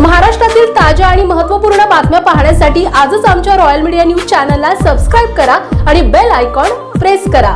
महाराष्ट्रातील ताज्या आणि महत्त्वपूर्ण बातम्या पाहण्यासाठी आजच आमच्या रॉयल मीडिया न्यूज चॅनलला सबस्क्राईब करा आणि बेल आयकॉन प्रेस करा.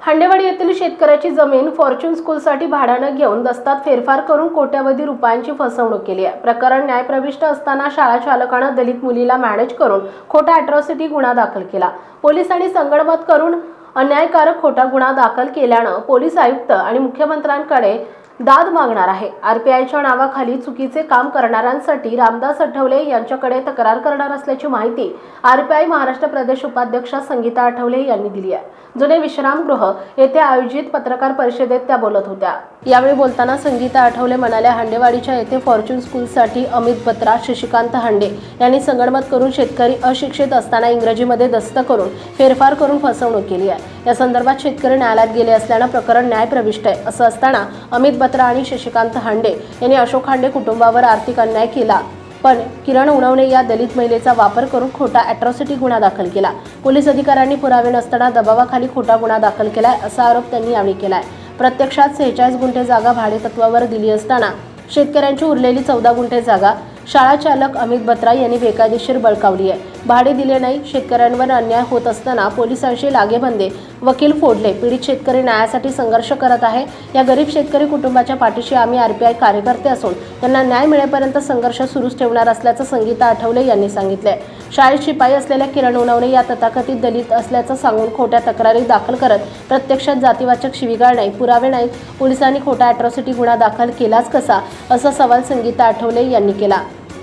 हांडेवाडी येथील शेतकऱ्याची जमीन फॉर्च्यून स्कूलसाठी भाड्यानं घेऊन दस्तात फेरफार करून कोट्यावधी रुपयांची फसवणूक केली आहे. प्रकरण न्यायप्रविष्ट असताना शाळा चालकानं दलित मुलीला मॅनेज करून खोटा अॅट्रॉसिटी गुन्हा दाखल केला. पोलिसांनी संगणमत करून अन्यायकारक खोटा गुन्हा दाखल केल्यानं पोलीस आयुक्त आणि मुख्यमंत्र्यांकडे दाद मागणार आहे. आरपीआयच्या नावाखाली चुकीचे काम करणाऱ्यांसाठी रामदास आठवले यांच्याकडे तक्रार करणार असल्याची माहिती आरपीआय महाराष्ट्र प्रदेश उपाध्यक्ष संगीता आठवले यांनी दिली आहे. जुने विश्रामगृह येथे आयोजित पत्रकार परिषदेत त्या बोलत होत्या. यावेळी बोलताना संगीता आठवले म्हणाल्या हांडेवाडीच्या येथे फॉर्च्यून स्कूलसाठी अमित बत्रा शशिकांत हांडे यांनी संगणमत करून शेतकरी अशिक्षित असताना इंग्रजीमध्ये दस्त करून फेरफार करून फसवणूक केली आहे. या संदर्भात शेतकरी न्यायालयात गेले असल्यानं प्रकरण न्यायप्रविष्ट आहे. असं असताना अमित बत्रा आणि शशिकांत हांडे यांनी अशोक हांडे कुटुंबावर आर्थिक अन्याय केला. पण किरण उणवणे या दलित महिलेचा वापर करून खोटा अॅट्रॉसिटी गुन्हा दाखल केला. पोलीस अधिकाऱ्यांनी पुरावे नसताना दबावाखाली खोटा गुन्हा दाखल केलाय असा आरोप त्यांनी यावेळी केलाय. प्रत्यक्षात सेहेचाळीस गुंठे जागा भाडेतत्वावर दिली असताना शेतकऱ्यांची उरलेली चौदा गुंठे जागा शाळा चालक अमित बत्रा यांनी बेकायदेशीर बळकावली आहे. भाडे दिले नाही. शेतकऱ्यांवर अन्याय होत असताना पोलिसांशी लागेबंदे. वकील फोडले. पीडित शेतकरी न्यायासाठी संघर्ष करत आहे. या गरीब शेतकरी कुटुंबाच्या पाठीशी आम्ही आरपीआय कार्यकर्ते असून त्यांना न्याय मिळेपर्यंत संघर्ष सुरूच ठेवणार असल्याचं संगीता आठवले यांनी सांगितलंय. शाळेत शिपाई असलेल्या किरण उनवणे या तथाकथित दलित असल्याचं सांगून खोट्या तक्रारी दाखल करत प्रत्यक्षात जातीवाचक शिवीगाळ नाही पुरावे नाहीत. पोलिसांनी खोटा अॅट्रॉसिटी गुन्हा दाखल केलाच कसा? असा सवाल संगीता आठवले यांनी केला.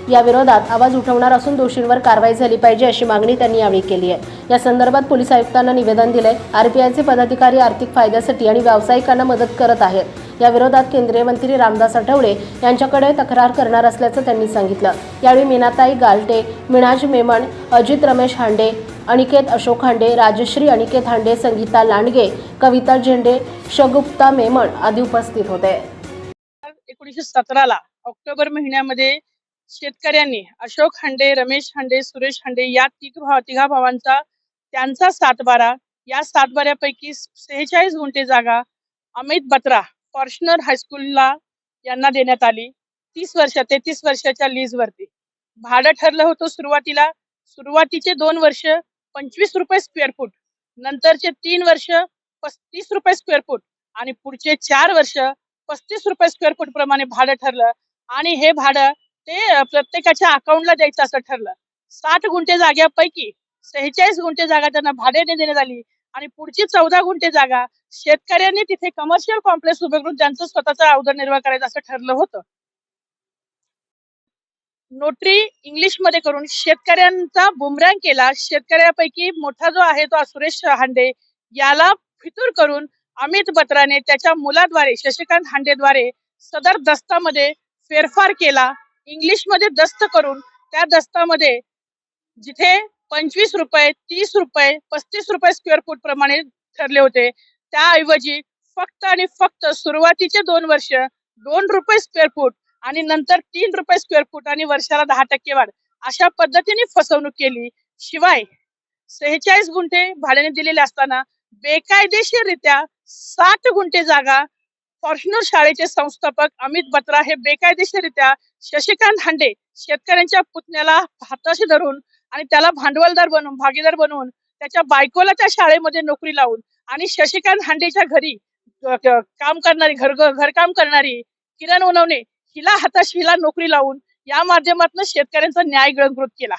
या विरोधात आवाज उठवणार असून दोषींवर कारवाई झाली पाहिजे अशी मागणी त्यांनी यावेळी केली आहे. या संदर्भात पोलीस आयुक्तांना निवेदन दिलंय. आरपीआयचे पदाधिकारी आर्थिक फायद्यासाठी आणि व्यावसायिकांना मदत करत आहेत. या विरोधात केंद्रीय मंत्री रामदास आठवले यांच्याकडे तक्रार करणार असल्याचं त्यांनी सांगितलं. यावेळी मीनाताई गालटे मिनाज मेमण अजित रमेश हांडे अनिकेत अशोक हांडे राजश्री अनिकेत हांडे संगीता लांडगे कविता झेंडे शगुप्ता मेमण आदी उपस्थित होते. एकोणीसशे सतराला ऑक्टोबर महिन्यामध्ये शेतकऱ्यांनी अशोक हांडे रमेश हांडे सुरेश हांडे या तिघ भाव तिघा भावांचा त्यांचा सातबारा. या सातबाऱ्यापैकी सेहेचाळीस गुंठे जागा अमित बत्रा फॉर्च्युनर हायस्कूलला यांना देण्यात आली. तीस वर्ष तेहतीस वर्षाच्या लीजवरती. भाडं ठरलं होतं सुरुवातीला. सुरुवातीचे दोन वर्ष पंचवीस रुपये स्क्वेअर फूट नंतरचे तीन वर्ष पस्तीस रुपये स्क्वेअर फूट आणि पुढचे चार वर्ष पस्तीस रुपये स्क्वेअर फूट प्रमाणे भाडं ठरलं. आणि हे भाडं ते प्रत्येकाच्या अकाउंटला द्यायचं असं ठरलं. साठ गुंठे जाग्यापैकी सेहेचाळीस गुंठे जागा त्यांना भाड्याने देण्यात आली. आणि पुढची चौदा गुंठे जागा शेतकऱ्यांनी तिथे कमर्शियल कॉम्प्लेक्स उभे करून त्यांचं स्वतःचा उदरनिर्वाह करायचं असं ठरलं होतं. नोटरी इंग्लिशमध्ये करून शेतकऱ्यांचा बुमरॅंग केला. शेतकऱ्यापैकी मोठा जो आहे तो सुरेश हांडे. याला फितूर करून अमित बत्राने त्याच्या मुलाद्वारे शशिकांत हांडेद्वारे सदर दस्तामध्ये फेरफार केला. इंग्लिशमध्ये दस्त करून त्या दस्तामध्ये जिथे पंचवीस रुपये तीस रुपये पस्तीस रुपये स्क्वेअर फूट प्रमाणे ठरले होते त्याऐवजी फक्त आणि फक्त सुरुवातीचे दोन वर्ष दोन रुपये स्क्वेअर फूट आणि नंतर तीन रुपये स्क्वेअर फूट आणि वर्षाला दहा टक्के वाढ अशा पद्धतीने फसवणूक केली. शिवाय सेहेचाळीस गुंठे भाड्याने दिलेले असताना बेकायदेशीररित्या साठ गुंठे जागा फॉर्च्युनर शाळेचे संस्थापक अमित बत्रा हे बेकायदेशीररित्या शशिकांत हांडे शेतकऱ्यांच्या पुतण्याला हाताशी धरून आणि त्याला भांडवलदार बनवून भागीदार बनवून त्याच्या बायकोला त्या शाळेमध्ये नोकरी लावून आणि शशिकांत हांडेच्या घरी काम करणारी घर घरकाम करणारी किरण उनवणे हिला हाताशी हिला नोकरी लावून या माध्यमातून शेतकऱ्यांचा न्याय गळंकृत केला.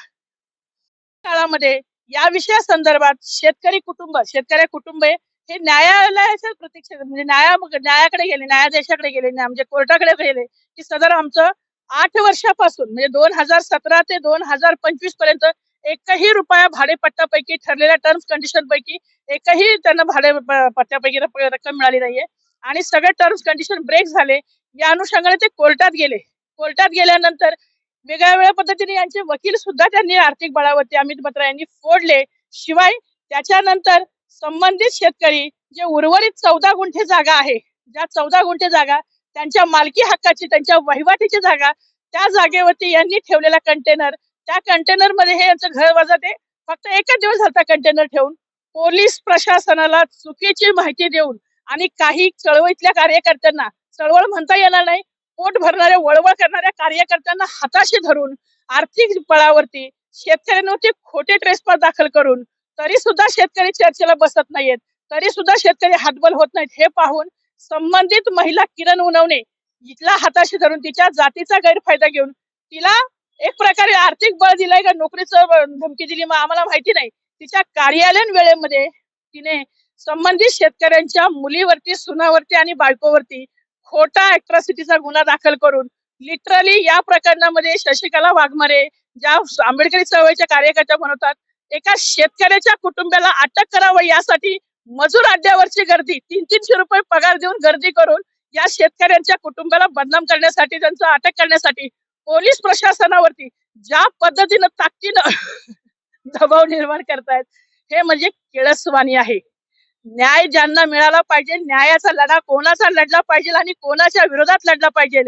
काळामध्ये या विषया संदर्भात शेतकरी कुटुंब शेतकऱ्या कुटुंबे हे न्यायालयाच्या प्रतीक्षेत म्हणजे न्याया न्यायाकडे गेले न्यायाधीशाकडे गेले म्हणजे कोर्टाकडे गेले की सदर आमचं आठ वर्षापासून म्हणजे दोन हजार सतरा ते दोन हजार पंचवीसपर्यंत एकही रुपया भाडेपट्ट्यापैकी ठरलेल्या टर्म्स कंडिशन पैकी एकही त्यांना भाडे पट्ट्यापैकी रक्कम मिळाली नाहीये. आणि सगळे टर्म्स कंडिशन ब्रेक झाले. या अनुषंगाने ते कोर्टात गेले. कोर्टात गेल्यानंतर वेगळ्या वेगळ्या पद्धतीने यांचे वकील सुद्धा त्यांनी आर्थिक बळावरती अमित बत्रा यांनी फोडले. शिवाय त्याच्यानंतर संबंधित शेतकरी जे उर्वरित चौदा गुंठे जागा आहे ज्या चौदा गुंठे जागा त्यांच्या मालकी हक्काची त्यांच्या वहिवाटीची जागा त्या जागेवरती यांनी ठेवलेला कंटेनर त्या कंटेनरमध्ये हे यांचं घर वजा ते फक्त एकच दिवस झाला कंटेनर ठेवून पोलीस प्रशासनाला चुकीची माहिती देऊन आणि काही चळवळीतल्या कार्यकर्त्यांना चळवळ म्हणता येणार नाही पोट भरणाऱ्या वळवळ करणाऱ्या कार्यकर्त्यांना हाताशी धरून आर्थिक बळावरती शेतकऱ्यांवरती खोटे ट्रेसपास दाखल करून तरी सुद्धा शेतकरी चर्चेला बसत नाहीयेत. तरी सुद्धा शेतकरी हातबल होत नाहीत. हे पाहून संबंधित महिला किरण उनवणे इथला हाताशी धरून तिच्या जातीचा गैरफायदा घेऊन तिला एक प्रकारे आर्थिक बळ दिलंय का? नोकरीचं धमकी दिली आम्हाला माहिती नाही. तिच्या कार्यालयीन वेळेमध्ये तिने संबंधित शेतकऱ्यांच्या मुलीवरती सुनावरती आणि बायकोवरती खोटा अॅट्रॉसिटीचा गुन्हा दाखल करून लिटरली या प्रकरणामध्ये शशिकला वाघमारे ज्या आंबेडकरी चळवळीच्या कार्यकर्त्या बनवतात एका शेतकऱ्याच्या कुटुंबाला अटक करावं यासाठी मजूर अड्ड्यावरची गर्दी तीन तीनशे रुपये पगार देऊन गर्दी करून या शेतकऱ्यांच्या कुटुंबाला बदनाम करण्यासाठी त्यांचं अटक करण्यासाठी पोलीस प्रशासनावरती ज्या पद्धतीनं ताकदीनं दबाव निर्माण करतायत हे म्हणजे केळसवाणी आहे. न्याय ज्यांना मिळाला पाहिजे न्यायाचा लढा कोणाचा लढला पाहिजे आणि कोणाच्या विरोधात लढला पाहिजे.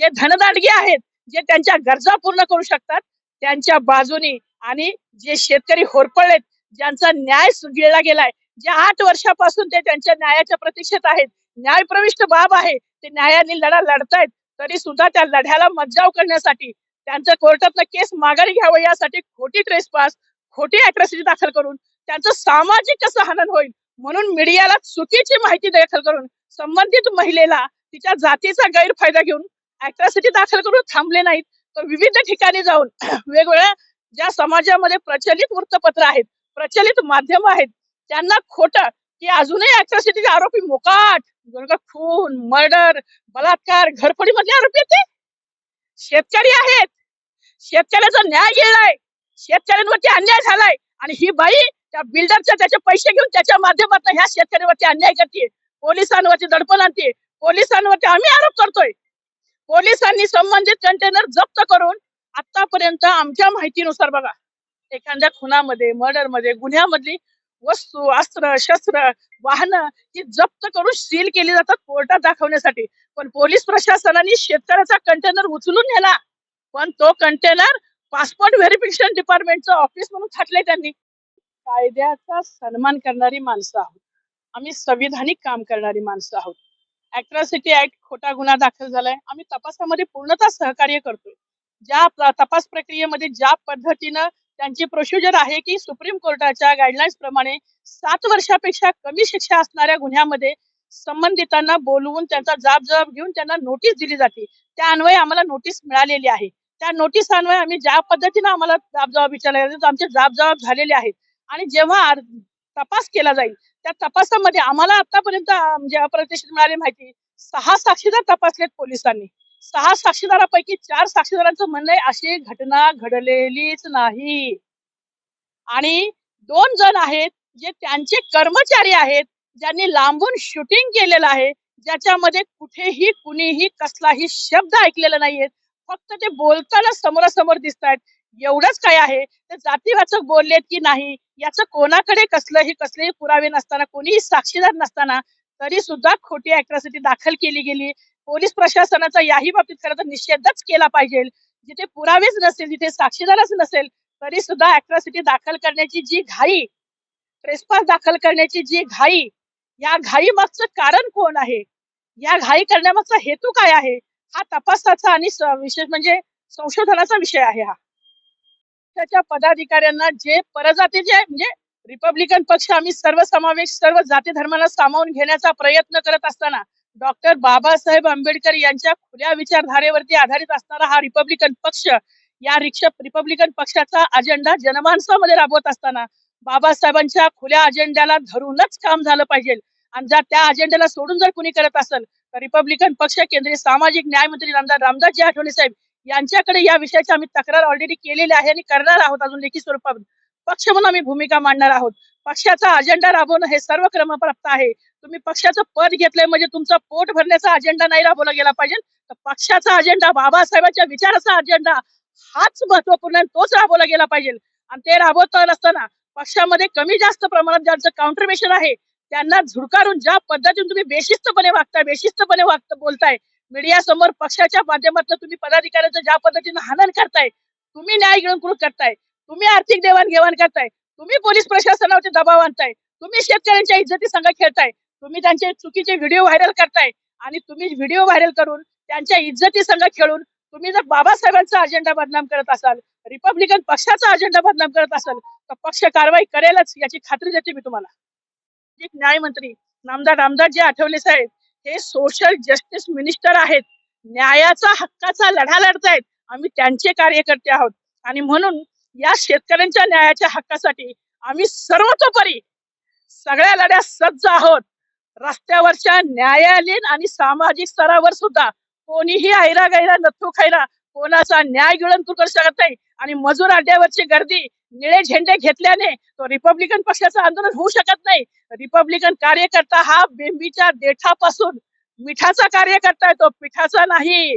जे धनदाडगे आहेत जे त्यांच्या गरजा पूर्ण करू शकतात त्यांच्या बाजूनी आणि जे शेतकरी होरपळलेत ज्यांचा न्याय सु- गिळला गेलाय जे आठ वर्षापासून ते त्यांच्या न्यायाच्या प्रतीक्षेत आहेत न्यायप्रविष्ट बाब आहे ते न्यायाने लढा लढतायत तरी सुद्धा त्या लढ्याला मज्जाव करण्यासाठी त्यांच्या कोर्टातनं केस माघारी घ्यावं यासाठी खोटी ट्रेसपास खोटी अॅट्रॉसिटी दाखल करून त्यांचं सामाजिक कसं हनन होईल म्हणून मीडियाला चुकीची माहिती दाखल करून संबंधित महिलेला तिच्या जातीचा गैरफायदा घेऊन अॅट्रॉसिटी दाखल करून थांबले नाहीत तर विविध ठिकाणी जाऊन वेगवेगळ्या ज्या समाजामध्ये प्रचलित वृत्तपत्र आहेत प्रचलित माध्यम आहेत त्यांना खोटं की अजूनही अॅट्रॉसिटीचे आरोपी मोकाट खून मर्डर बलात्कार घरफोडीमधले आरोपी आहेत ते? शेतकरी आहेत. शेतकऱ्याचा न्याय गेलाय. शेतकऱ्यांवरती अन्याय झालाय. आणि ही बाई त्या बिल्डरच्या त्याचे पैसे घेऊन त्याच्या माध्यमातून ह्या शेतकऱ्यांवरती अन्याय करते पोलिसांवरती दडपण आणते पोलिसांवरती आम्ही आरोप करतोय. पोलिसांनी संबंधित कंटेनर जप्त करून आतापर्यंत आमच्या माहितीनुसार बघा एखाद्या खुनामध्ये मर्डरमध्ये गुन्ह्यामधली वस्तू अस्त्र शस्त्र वाहनं ही जप्त करून सील केली जातात कोर्टात दाखवण्यासाठी. पण पोलीस प्रशासनाने शेतकऱ्याचा कंटेनर उचलून नेला. पण तो कंटेनर पासपोर्ट व्हेरिफिकेशन डिपार्टमेंटचं ऑफिस म्हणून थाटले त्यांनी. कायद्याचा सन्मान करणारी माणसं आहोत. आम्ही संविधानिक काम करणारी माणसं आहोत. अॅट्रॉसिटी ऍक्ट खोटा गुन्हा दाखल झालाय. आम्ही तपासामध्ये पूर्णतः सहकार्य करतोय. ज्या तपास प्रक्रियेमध्ये ज्या पद्धतीनं त्यांची प्रोसिजर आहे की सुप्रीम कोर्टाच्या गाईडलाईन्स प्रमाणे सात वर्षापेक्षा कमी शिक्षा असणाऱ्या गुन्ह्यामध्ये संबंधितांना बोलवून त्यांचा जाब जबाब घेऊन त्यांना नोटीस दिली जाते. त्या अन्वये आम्हाला नोटीस मिळालेली आहे. त्या नोटीस अन्वये आम्ही ज्या पद्धतीनं आम्हाला जाब जबाब विचारले जाते, आमचे जाब जबाब झालेले आहेत. आणि जेव्हा तपास केला जाईल त्या तपासामध्ये आम्हाला आतापर्यंत म्हणजे मिळाली माहिती सहा साक्षीदार तपासलेत पोलिसांनी. सहा साक्षीदारापैकी चार साक्षीदारांचं म्हणणं आहे अशी घटना घडलेलीच नाही. आणि दोन जण आहेत जे त्यांचे कर्मचारी आहेत ज्यांनी लांबून शूटिंग केलेलं आहे ज्याच्यामध्ये कुठेही कुणीही कसलाही शब्द ऐकलेला नाहीये. फक्त ते बोलताना समोरासमोर दिसत आहेत एवढंच काय आहे? ते जातीवाचक बोललेत की नाही? याचं कोणाकडे कसलंही कसलेही पुरावे नसताना कोणीही साक्षीदार नसताना तरी सुद्धा खोटी अॅट्रॉसिटी दाखल केली गेली. पोलीस प्रशासनाचा याही बाबतीत खरं तर निषेधच केला पाहिजे. जिथे पुरावेच नसेल जिथे साक्षीदारच नसेल तरी सुद्धा अॅट्रॉसिटी दाखल करण्याची जी घाई प्रेसपास दाखल करण्याची जी घाई या घाई मागचं कारण कोण आहे? या घाई करण्यामागचा हेतू काय आहे? हा तपासाचा आणि विशेष म्हणजे संशोधनाचा विषय आहे हा. त्याच्या पदाधिकाऱ्यांना जे परजातीचे म्हणजे रिपब्लिकन पक्ष आम्ही सर्व समावेश सर्व जाती धर्माला सामावून घेण्याचा प्रयत्न करत असताना डॉक्टर बाबासाहेब आंबेडकर यांच्या खुल्या विचारधारेवरती आधारित असणारा हा रिपब्लिकन पक्ष या रिक्षा रिपब्लिकन पक्षाचा अजेंडा जनमानसामध्ये राबवत असताना बाबासाहेबांच्या खुल्या अजेंड्याला धरूनच काम झालं पाहिजे. आणि जर त्या अजेंड्याला सोडून जर कुणी करत असेल तर रिपब्लिकन पक्ष केंद्रीय सामाजिक न्याय मंत्री आमदार रामदासजी आठवले साहेब यांच्याकडे या विषयाची आम्ही तक्रार ऑलरेडी केलेली आहे आणि करणार आहोत अजून लेखी स्वरूपात. पक्ष म्हणून आम्ही भूमिका मांडणार आहोत. पक्षाचा अजेंडा राबवणं हे सर्व क्रमप्राप्त आहे. तुम्ही पक्षाचं पद घेतलंय म्हणजे तुमचा पोट भरण्याचा अजेंडा नाही राबवला गेला पाहिजे. तर पक्षाचा अजेंडा बाबासाहेबांच्या विचाराचा अजेंडा हाच महत्त्वपूर्ण आहे तोच राबवला गेला पाहिजे. आणि ते राबवत नसताना पक्षामध्ये कमी जास्त प्रमाणात ज्यांचं काउंटरमेशन आहे त्यांना झुडकारून ज्या पद्धतीने तुम्ही बेशिस्तपणे वागताय बेशिस्तपणे वागत बोलताय मीडिया समोर पक्षाच्या माध्यमातून तुम्ही पदाधिकाऱ्यांचं ज्या पद्धतीनं हनन करताय तुम्ही न्याय घेऊन करताय? तुम्ही आर्थिक देवाणघेवाण करताय. तुम्ही पोलीस प्रशासनावरती दबाव आणताय. तुम्ही शेतकऱ्यांच्या इज्जती संघ खेळताय. तुम्ही त्यांचे चुकीचे व्हिडिओ व्हायरल करताय. आणि तुम्ही व्हिडिओ व्हायरल करून त्यांच्या इज्जती संघ खेळून तुम्ही जर बाबासाहेबांचा अजेंडा बदनाम करत असाल रिपब्लिकन पक्षाचा अजेंडा बदनाम करत असाल तर पक्ष कारवाई करेलच याची खात्री देते मी तुम्हाला. एक न्यायमंत्री नामदार रामदास जे आठवले साहेब हे सोशल जस्टिस मिनिस्टर आहेत. न्यायाचा हक्काचा लढा लढतायत. आम्ही त्यांचे कार्यकर्ते आहोत. आणि म्हणून या शेतकऱ्यांच्या न्यायाच्या हक्कासाठी आम्ही सर्वतोपरी सगळ्या लढ्या सज्ज आहोत. रस्त्यावरच्या न्यायालयीन आणि सामाजिक स्तरावर सुद्धा कोणीही ऐरा गैरा नथू खैरा कोणाचा न्याय गिळून तू करू शकत नाही. आणि मजूर अड्ड्यावरची गर्दी निळे झेंडे घेतल्याने तो रिपब्लिकन पक्षाचं आंदोलन होऊ शकत नाही. रिपब्लिकन कार्यकर्ता हा बेंबीच्या देठापासून मिठाचा कार्यकर्ता आहे तो पिठाचा नाही.